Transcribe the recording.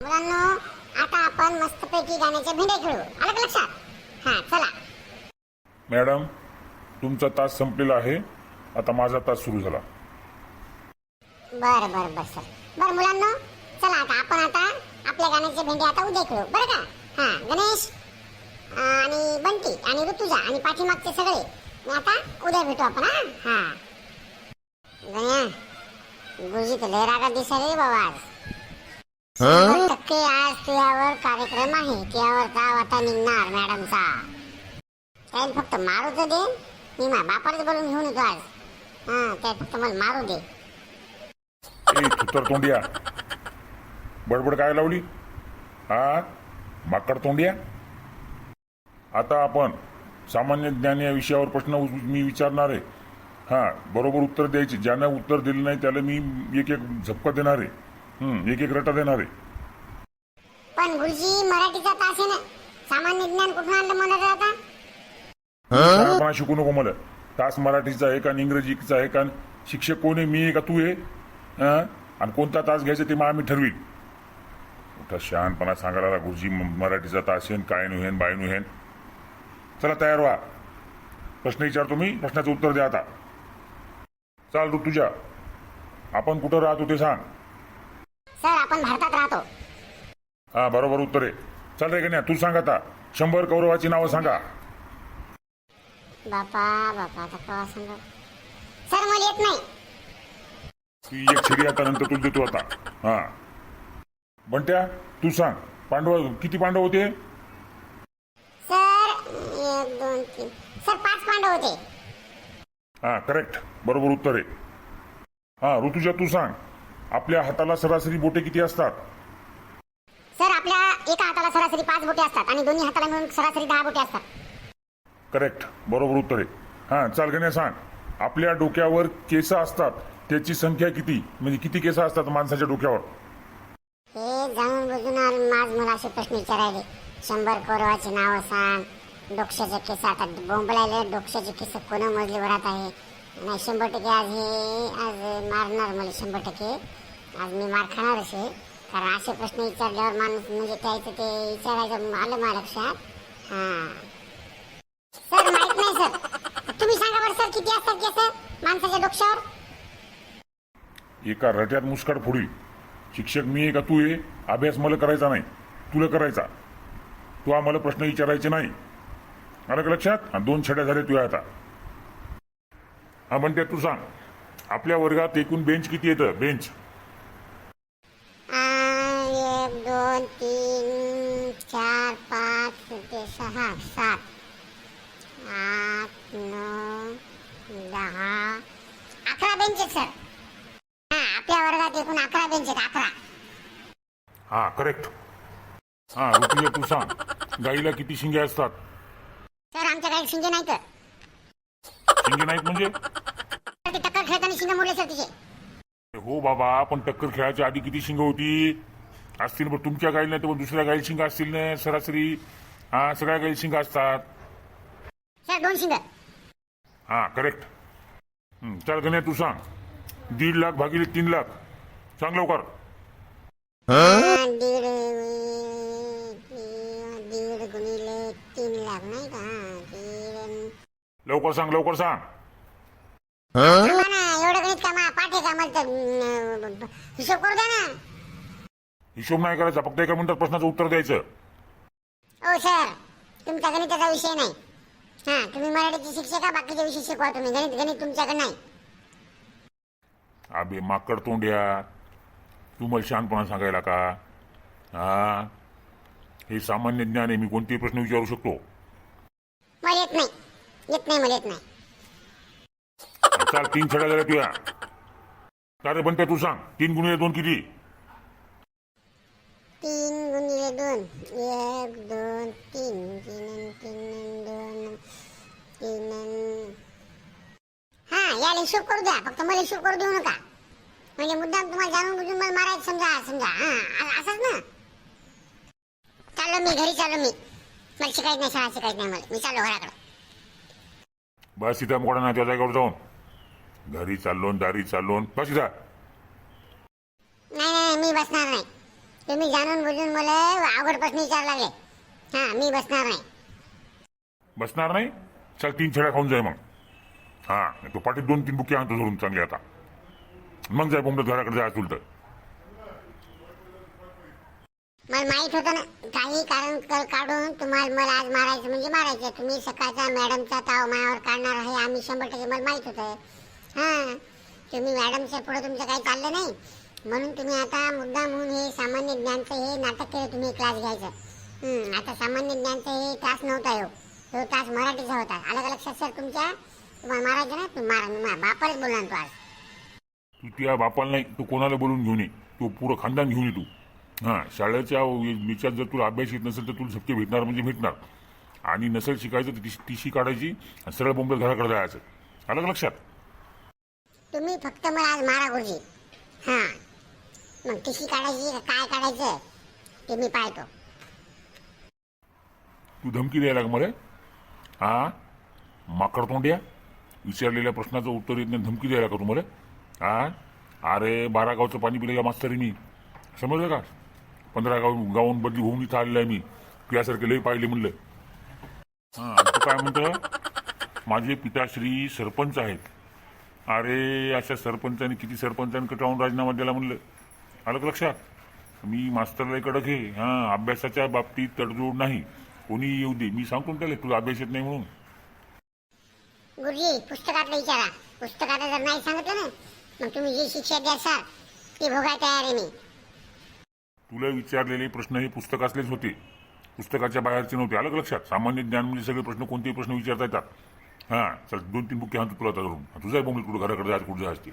मुलांनो आता आपण मस्तपैकी गाण्याच्या भेंड्या खेळू. आलं का लक्षात? हा चला. मॅडम तुमचा तास संपलेला आहे. आता माझा तास सुरू झाला. बर बर बर सर. बर मुलांनो चला आता आपण आता आपल्या गाण्याचे भेंडे आता उद्या खेळू. बरं का? हा गणेश आणि बंटी आणि ऋतुजा आणि पाठीमागचे सगळे. मी आता उद्या भेटू आपण हा? हा. गण्या गुरुजी तर लय रागात दिसायला रे बाबा आज. शंभर टक्के आज तुझ्यावर कार्यक्रम आहे. तुझ्यावर ताव आता निघणार मॅडमचा. फक्त दे. मी माझ्या बापालाच बोलून घेऊन येतो आज. हा त्या फक्त मला मारू दे. ए थुतर तोंडिया. बडबड काय लावली? हा? माकड तोंडिया? आता आपण सामान्य ज्ञान या विषयावर प्रश्न उच- मी विचारणार आहे. हां बरोबर उत्तर द्यायचे. ज्यानं उत्तर दिलं नाही त्याला मी एक एक झपका देणार आहे. हं, एक एक रटा देणार आहे पण गुरुजी मराठीचा तास आहे ना. सामान्य ज्ञान कुठून आणलं मला आता? शहाणपणा शिकू नको मला. तास मराठीचा आहे का आणि इंग्रजीचा आहे का आणि शिक्षक कोण आहे मी आहे का तू आहे? हं? आणि कोणता तास घ्यायचा ते मग आम्ही ठरवी मोठा शहाणपणा सांगायला लागला, गुरुजी म- मराठीचा तास येन काय नुहेन बाय नुहेन चला तयार व्हा. प्रश्न विचारतो मी प्रश्नाचं उत्तर द्या आता. चाल तुझ्या आपण कुठं राहतो ते सांग. आपण भारतात राहतो. हा बरोबर उत्तर. आहे चल रे गण्या तू सांग आता. शंभर कौरवाची नावं सांगा. बापा बापा आता केव्हा सांगू? सर मला येत नाही. ती एक शिडी आता नंतर तुला देतो आता. हा. बंट्या तू सांग. पांडव किती पांडव होते? सर एक दोन तीन. सर पाच पांडव होते. हा करेक्ट बरोबर उत्तर. आहे हा ऋतुजा तू सांग. आपल्या हाताला सरासरी बोटे किती असतात? सर आपल्या एका हाताला सरासरी पाच बोटे असतात आणि दोन्ही हाताला मिळून सरासरी दहा बोटे असतात. करेक्ट बरोबर उत्तर आहे. हा चाल गण्या सांग. आपल्या डोक्यावर केस असतात त्याची संख्या किती? म्हणजे किती केस असतात माणसाच्या डोक्यावर? हे जाणून बुजून माझ मला असे प्रश्न विचारायले. शंभर कौरवाचे नाव सांग. डोक्याचे केस आता बोंबलायले डोक्याचे केस कोण मोजले भरात आहे? नाही शंभर टक्के आज हे आज मारणार मला शंभर टक्के. आज मी मार खाणारच आहे कारण असे प्रश्न विचारल्यावर माणूस म्हणजे त्याचं ते विचारायचं आलं मला लक्षात. हां. सर माहीत नाही सर. तुम्ही सांगा बरं सर किती असतात केस माणसाच्या डोक्यावर? एका रट्यात मुस्काड फोडील शिक्षक मी आहे का तू आहे? अभ्यास मला करायचा नाही. तुला करायचा. तू आम्हाला प्रश्न विचारायचे नाही. आलं का लक्षात? दोन छड्या झाले तुझ्या आता. हा म्हणते तू सांग. आपल्या वर्गात एकूण बेंच किती येतं? बेंच आ, एक दोन तीन चार पाच ते सहा सात. आठ नऊ दहा. अकरा बेंच आहेत सर हा आपल्या वर्गात एकूण अकरा बेंच आहेत अकरा. हा करेक्ट हा ऋतुजा तू सांग. गाईला किती शिंगे असतात? सर आमच्या काही शिंगे नाही तर शिंगे नाहीत म्हणजे? ते टक्कर खेळताना शिंगे मोडले सर तिचे. हो बाबा पण टक्कर खेळायच्या आधी किती शिंग होती? असतील पण तुमच्या गाईल नाही तर मग दुसऱ्या गाईल शिंग असतील ना सरासरी? हा सगळ्या गाईल शिंग असतात. सर दोन शिंग. हा करेक्ट चल गण्या तू सांग. दीड लाख भागिले तीन लाख. सांग लवकर. दीड दीड गुणिले तीन लाख नाही का? लवकर सांग लवकर सांग. थांबा ना एवढं गणित का मा पाठ आहे का मला तर अं, हिशोब करू द्या ना. हिशोब नाही करायचा फक्त एका मिनिटात प्रश्नाचं उत्तर द्यायचं. Oh sir. तुमचा गणिताचा विषय नाही. हा तुम्ही मराठीचे शिक्षक का बाकीचे विषय शिकवा तुम्ही. गणित गणित तुमच्याकडे नाही. अबे माकड तोंड्या तू मला शहाणपणा सांगायला का? हा? हे सामान्य ज्ञान आहे मी कोणतेही प्रश्न विचारू शकतो. मला येत नाही. येत नाही मला येत नाही. चाल तीन छड्या झाल्या तुया. का रे बनते तू सांग? तीन गुणिले दोन किती? तीन गुणिले दोन. एक दोन तीन. तीन तीन दोन तीन. हा याला हिशोब करू द्या. फक्त मला हिशोब करू देऊ नका. म्हणजे मुद्दाम तुम्हाला जाणून बुजून मला मारायचं समजा समजा. हा असंच ना? चाललो मी घरी चाललो मी. मला शिकायचं नाही शाळा शिकायचं नाही मला. मी चाललो घराकडे. बस सीता मोडा ना त्या जागेवर जाऊन घरी चाललो न दारी चाललो न. बस इथं. नाही नाही मी बसणार नाही. तुम्ही जाणून बुजून मला अवघड प्रश्न विचार लागले. हा मी बसणार नाही. बसणार नाही? चल तीन छड्या खाऊन जाय मग. हा तो पाठीत दोन तीन बुके आणतो धरून चांगले आता. मग जाय बोंबलत घराकडे जायचं उलट मला माहीत होतं ना काही कारण काढून तुम्हाला मला आज मारायचं म्हणजे मारायचं. तुम्ही सकाळचा मॅडमचा ताव मायावर काढणार आहे आम्ही शंभर टक्के मला माहीत होतं. हां तुम्ही मॅडमच्या पुढे तुमचं काही चाललं नाही. म्हणून तुम्ही आता मुद्दा म्हणून हे सामान्य ज्ञानचं हे नाटक केलं तुम्ही क्लास घ्यायचं. आता सामान्य ज्ञानचं हे तास नव्हता हो. तो तास मराठीचा होता. आलं का लक्षात सर तुमच्या तुम्हाला मारायचं ना तुम्ही मारा मी बापालाच बोलणार तू आज. तू त्या बापाला नाही तू कोणाला बोलून घेऊन ये तू पुरं खानदान घेऊन ये तू. हां शाळेच्या विचार जर तुला अभ्यास येत नसेल तर तुला शक्य भेटणार म्हणजे भेटणार. आणि नसेल शिकायचं तर ती टीशी काढायची आणि सरळ बोंबलत घराकडे जायचं. आलं का लक्षात? तुम्ही फक्त मला आज मारा गुरुजी. हा. मग टिशी काढायची का काय काढायचं? ते मी पाहतो. तू धमकी द्यायला का मला? हा? माकड तोंड्या? विचारलेल्या प्रश्नाचं उत्तर येत नाही धमकी द्यायला का तुम्हाला हा? अरे बारा गावचं पाणी पिलेला मास्तर मी समजलं का? पंधरा गाव गावून बदली होऊन इथं आलेला आहे मी. तुझ्यासारखे लई पाहिले म्हणलं. हा तू काय म्हणतं? माझे पिताश्री सरपंच आहेत. अरे अशा सरपंचांनी किती सरपंचांकडे कटावून राजीनामा दिला म्हणलं. आलं का लक्षात? मी मास्तरला इकडं घे हां अभ्यासाच्या बाबतीत तडजोड नाही. कोणी येऊ दे. मी सांगतो त्याला तुला अभ्यास येत नाही म्हणून. गुरुजी पुस्तकातलं विचारा. पुस्तकात जर नाही सांगितलं ना मग तुम्ही जी शिक्षा द्याल ती भोगाय तयार आहे मी. तुला विचारलेले प्रश्न हे पुस्तकातलेच होते पुस्तकाच्या बाहेरचे नव्हते आलं लक्षात सामान्य ज्ञान म्हणजे सगळे प्रश्न कोणतेही प्रश्न विचारता येतात हां चल दोन तीन बुके हात तुला आता धरून तुझा बोंबल कुठं घराकडे जायचं कुठं जायचं ते.